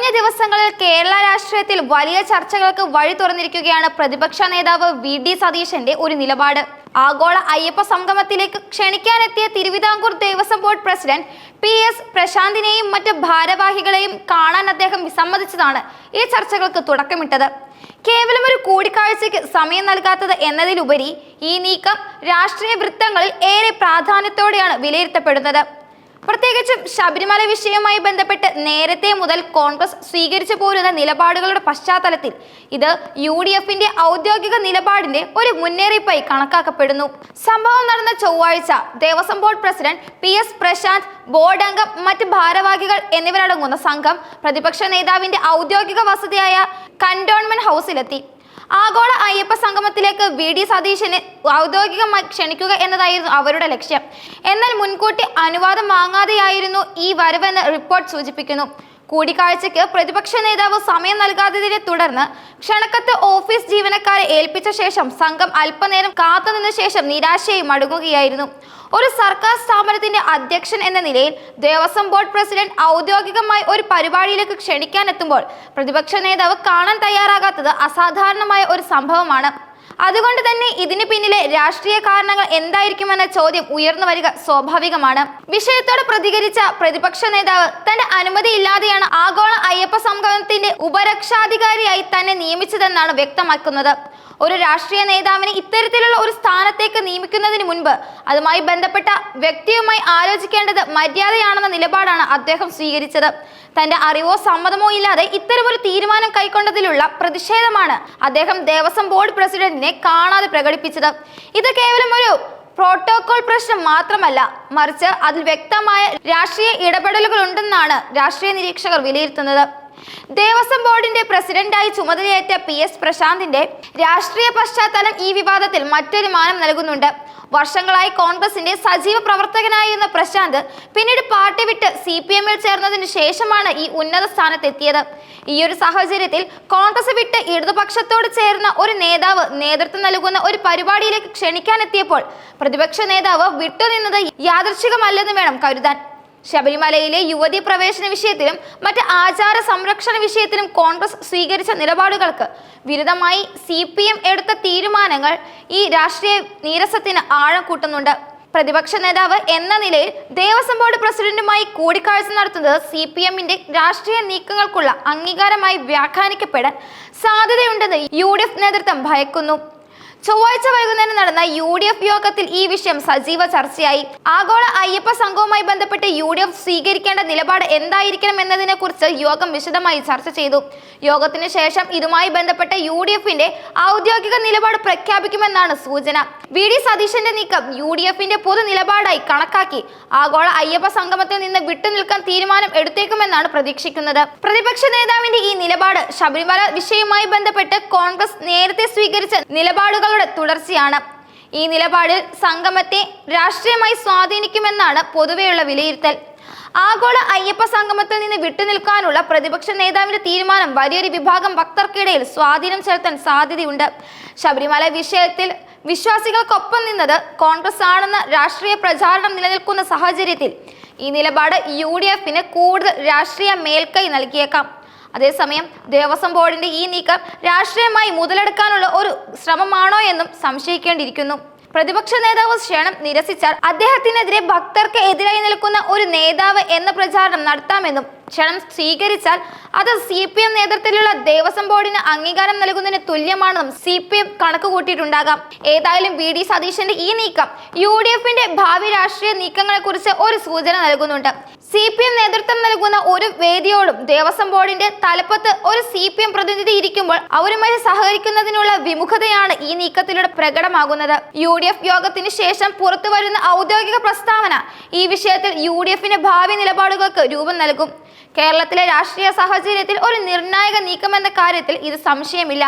കഴിഞ്ഞ ദിവസങ്ങളിൽ കേരള രാഷ്ട്രീയത്തിൽ വലിയ ചർച്ചകൾക്ക് വഴി തുറന്നിരിക്കുകയാണ് പ്രതിപക്ഷ നേതാവ് വി ഡി സതീശന്റെ ഒരു നിലപാട്. ആഗോള അയ്യപ്പ സംഗമത്തിലേക്ക് ക്ഷണിക്കാനെത്തിയ Thiruvithamkoor Devaswom board president P S പ്രശാന്തിനെയും മറ്റ് ഭാരവാഹികളെയും കാണാൻ അദ്ദേഹം വിസമ്മതിച്ചതാണ് ഈ ചർച്ചകൾക്ക് തുടക്കമിട്ടത്. കേവലം ഒരു കൂടിക്കാഴ്ചയ്ക്ക് സമയം നൽകാത്തത് എന്നതിലുപരി ഈ നീക്കം രാഷ്ട്രീയ വൃത്തങ്ങളിൽ ഏറെ പ്രാധാന്യത്തോടെയാണ് വിലയിരുത്തപ്പെടുന്നത്. പ്രത്യേകിച്ചും ശബരിമല വിഷയവുമായി ബന്ധപ്പെട്ട് നേരത്തെ മുതൽ കോൺഗ്രസ് സ്വീകരിച്ചു പോരുന്ന നിലപാടുകളുടെ പശ്ചാത്തലത്തിൽ ഇത് യു ഡി എഫിന്റെ ഔദ്യോഗിക നിലപാടിന്റെ ഒരു മുന്നേറിപ്പായി കണക്കാക്കപ്പെടുന്നു. സംഭവം നടന്ന ചൊവ്വാഴ്ച Devaswom board president P S Prashanth board അംഗം മറ്റ് ഭാരവാഹികൾ എന്നിവരടങ്ങുന്ന സംഘം പ്രതിപക്ഷ നേതാവിന്റെ ഔദ്യോഗിക വസതിയായ കന്റോൺമെന്റ് ഹൗസിലെത്തി. ആഗോള അയ്യപ്പ സംഗമത്തിലേക്ക് വി. ഡി. സതീശനെ ഔദ്യോഗികമായി ക്ഷണിക്കുക എന്നതായിരുന്നു അവരുടെ ലക്ഷ്യം. എന്നാൽ മുൻകൂട്ടി അനുവാദം വാങ്ങാതെയായിരുന്നു ഈ വരവെന്ന് റിപ്പോർട്ട് സൂചിപ്പിക്കുന്നു. കൂടിക്കാഴ്ചയ്ക്ക് പ്രതിപക്ഷ നേതാവ് സമയം നൽകാത്തതിനെ തുടർന്ന് ക്ഷണക്കത്ത് ഓഫീസ് ജീവനക്കാരെ ഏൽപ്പിച്ച ശേഷം സംഘം അല്പനേരം കാത്തുനിന്ന ശേഷം നിരാശയും മടങ്ങുകയായിരുന്നു. ഒരു സർക്കാർ സ്ഥാപനത്തിന്റെ അധ്യക്ഷൻ എന്ന നിലയിൽ ദേവസ്വം ബോർഡ് പ്രസിഡന്റ് ഔദ്യോഗികമായി ഒരു പരിപാടിയിലേക്ക് ക്ഷണിക്കാനെത്തുമ്പോൾ പ്രതിപക്ഷ നേതാവ് കാണാൻ തയ്യാറാകാത്തത് അസാധാരണമായ ഒരു സംഭവമാണ്. അതുകൊണ്ട് തന്നെ ഇതിന് പിന്നിലെ രാഷ്ട്രീയ കാരണങ്ങൾ എന്തായിരിക്കുമെന്ന ചോദ്യം ഉയർന്നു വരിക സ്വാഭാവികമാണ്. വിഷയത്തോട് പ്രതികരിച്ച പ്രതിപക്ഷ നേതാവ് തന്റെ അനുമതിയില്ലാതെയാണ് ആഗോള അയ്യപ്പ സംഗമത്തിന്റെ ഉപരക്ഷാധികാരിയായി തന്നെ നിയമിച്ചതെന്നാണ് വ്യക്തമാക്കുന്നത്. ഒരു രാഷ്ട്രീയ നേതാവിനെ ഇത്തരത്തിലുള്ള ഒരു സ്ഥാനത്തേക്ക് നിയമിക്കുന്നതിന് മുൻപ് അതുമായി ബന്ധപ്പെട്ട വ്യക്തിയുമായി ആലോചിക്കേണ്ടത് മര്യാദയാണെന്ന നിലപാടാണ് അദ്ദേഹം സ്വീകരിച്ചത്. തന്റെ അറിവോ സമ്മതമോ ഇല്ലാതെ ഇത്തരമൊരു തീരുമാനം കൈക്കൊണ്ടതിലുള്ള പ്രതിഷേധമാണ് അദ്ദേഹം ദേവസ്വം ബോർഡ് പ്രസിഡന്റിനെ കാണാതെ പ്രകടിപ്പിച്ചത്. ഇത് കേവലം ഒരു പ്രോട്ടോകോൾ പ്രശ്നം മാത്രമല്ല മറിച്ച് അതിൽ വ്യക്തമായ രാഷ്ട്രീയ ഇടപെടലുകൾ ഉണ്ടെന്നാണ് രാഷ്ട്രീയ നിരീക്ഷകർ വിലയിരുത്തുന്നത്. ദേവസ്വം ബോർഡിന്റെ പ്രസിഡന്റായി ചുമതലയേറ്റ പി എസ് പ്രശാന്തിന്റെ രാഷ്ട്രീയ പശ്ചാത്തലം ഈ വിവാദത്തിൽ മറ്റൊരു മാനം നൽകുന്നുണ്ട്. വർഷങ്ങളായി കോൺഗ്രസിന്റെ സജീവ പ്രവർത്തകനായിരുന്ന പ്രശാന്ത് പിന്നീട് പാർട്ടി വിട്ട് സി പി എമ്മിൽ ചേർന്നതിന് ശേഷമാണ് ഈ ഉന്നത സ്ഥാനത്തെത്തിയത്. ഈ ഒരു സാഹചര്യത്തിൽ കോൺഗ്രസ് വിട്ട് ഇടതുപക്ഷത്തോട് ചേർന്ന ഒരു നേതാവ് നേതൃത്വം നൽകുന്ന ഒരു പരിപാടിയിലേക്ക് ക്ഷണിക്കാനെത്തിയപ്പോൾ പ്രതിപക്ഷ നേതാവ് വിട്ടുനിന്നത് യാദർശികമല്ലെന്ന് വേണം കരുതാൻ. ശബരിമലയിലെ യുവതി പ്രവേശന വിഷയത്തിലും മറ്റ് ആചാര സംരക്ഷണ വിഷയത്തിലും കോൺഗ്രസ് സ്വീകരിച്ച നിലപാടുകൾക്ക് വിരുദ്ധമായി സി പി എം എടുത്ത തീരുമാനങ്ങൾ ഈ രാഷ്ട്രീയ നീരസത്തിന് ആഴം കൂട്ടുന്നുണ്ട്. പ്രതിപക്ഷ നേതാവ് എന്ന നിലയിൽ ദേവസ്വം ബോർഡ് പ്രസിഡന്റുമായി കൂടിക്കാഴ്ച നടത്തുന്നത് സി പി എമ്മിന്റെ രാഷ്ട്രീയ നീക്കങ്ങൾക്കുള്ള അംഗീകാരമായി വ്യാഖ്യാനിക്കപ്പെടാൻ സാധ്യതയുണ്ടെന്ന് യു ഡി എഫ് നേതൃത്വം ഭയക്കുന്നു. ചൊവ്വാഴ്ച വൈകുന്നേരം നടന്ന യു ഡി എഫ് യോഗത്തിൽ ഈ വിഷയം സജീവ ചർച്ചയായി. ആഗോള അയ്യപ്പ സംഘവുമായി ബന്ധപ്പെട്ട് യു ഡി എഫ് സ്വീകരിക്കേണ്ട നിലപാട് എന്തായിരിക്കണം എന്നതിനെ കുറിച്ച് യോഗം വിശദമായി ചർച്ച ചെയ്തു. യോഗത്തിന് ശേഷം ഇതുമായി ബന്ധപ്പെട്ട് യു ഡി എഫിന്റെ ഔദ്യോഗിക നിലപാട് പ്രഖ്യാപിക്കുമെന്നാണ് സൂചന. വി ഡി സതീശന്റെ നീക്കം യു ഡി എഫിന്റെ പൊതു നിലപാടായി കണക്കാക്കി ആഗോള അയ്യപ്പ സംഗമത്തിൽ നിന്ന് വിട്ടുനിൽക്കാൻ തീരുമാനം എടുത്തേക്കുമെന്നാണ് പ്രതീക്ഷിക്കുന്നത്. പ്രതിപക്ഷ നേതാവിന്റെ ഈ നിലപാട് ശബരിമല വിഷയവുമായി ബന്ധപ്പെട്ട് കോൺഗ്രസ് നേരത്തെ സ്വീകരിച്ച നിലപാടുകളുടെ തുടർച്ചയാണ്. ഈ നിലപാടിൽ സംഗമത്തെ രാഷ്ട്രീയമായി സ്വാധീനിക്കുമെന്നാണ് പൊതുവെയുള്ള വിലയിരുത്തൽ. ആഗോള അയ്യപ്പ സംഗമത്തിൽ നിന്ന് വിട്ടുനിൽക്കാനുള്ള പ്രതിപക്ഷ നേതാവിന്റെ തീരുമാനം വലിയൊരു വിഭാഗം ഭക്തർക്കിടയിൽ സ്വാധീനം ചെലുത്താൻ സാധ്യതയുണ്ട്. ശബരിമല വിഷയത്തിൽ വിശ്വാസികൾക്കൊപ്പം നിന്നത് കോൺഗ്രസ് ആണെന്ന രാഷ്ട്രീയ പ്രചാരണം നിലനിൽക്കുന്ന സാഹചര്യത്തിൽ ഈ നിലപാട് യു ഡി എഫിന് കൂടുതൽ രാഷ്ട്രീയ മേൽക്കൈ നൽകിയേക്കാം. അതേസമയം ദേവസ്വം ബോർഡിന്റെ ഈ നീക്കം രാഷ്ട്രീയമായി മുതലെടുക്കാനുള്ള ഒരു ശ്രമമാണോ എന്നും സംശയിക്കേണ്ടിയിരിക്കുന്നു. പ്രതിപക്ഷ നേതാവ് ക്ഷണം നിരസിച്ചാൽ അദ്ദേഹത്തിനെതിരെ ഭക്തർക്ക് എതിരായി നിൽക്കുന്ന ഒരു നേതാവ് എന്ന പ്രചാരണം നടത്താമെന്നും ക്ഷണം സ്വീകരിച്ചാൽ അത് സി പി എം നേതൃത്വത്തിലുള്ള ദേവസ്വം ബോർഡിന് അംഗീകാരം നൽകുന്നതിന് തുല്യമാണെന്നും സി പി എം കണക്ക് കൂട്ടിയിട്ടുണ്ടാകാം ഏതായാലും വി ഡി സതീശന്റെ ഈ നീക്കം യു ഡി എഫിന്റെ ഭാവി രാഷ്ട്രീയ നീക്കങ്ങളെ കുറിച്ച് ഒരു സൂചന നൽകുന്നുണ്ട്. സി പി എം നേതൃത്വം നൽകുന്ന ഒരു വേദിയോടും ദേവസ്വം ബോർഡിന്റെ തലപ്പത്ത് ഒരു സി പി എം പ്രതിനിധി ഇരിക്കുമ്പോൾ അവരുമായി സഹകരിക്കുന്നതിനുള്ള വിമുഖതയാണ് ഈ നീക്കത്തിലൂടെ പ്രകടമാകുന്നത്. യു ഡി എഫ് യോഗത്തിന് ശേഷം പുറത്തുവരുന്ന ഔദ്യോഗിക പ്രസ്താവന ഈ വിഷയത്തിൽ യു ഡി എഫിന്റെ ഭാവി നിലപാടുകൾക്ക് രൂപം നൽകും. കേരളത്തിലെ രാഷ്ട്രീയ സാഹചര്യത്തിൽ ഒരു നിർണായക നീക്കമെന്ന കാര്യത്തിൽ ഇത് സംശയമില്ല.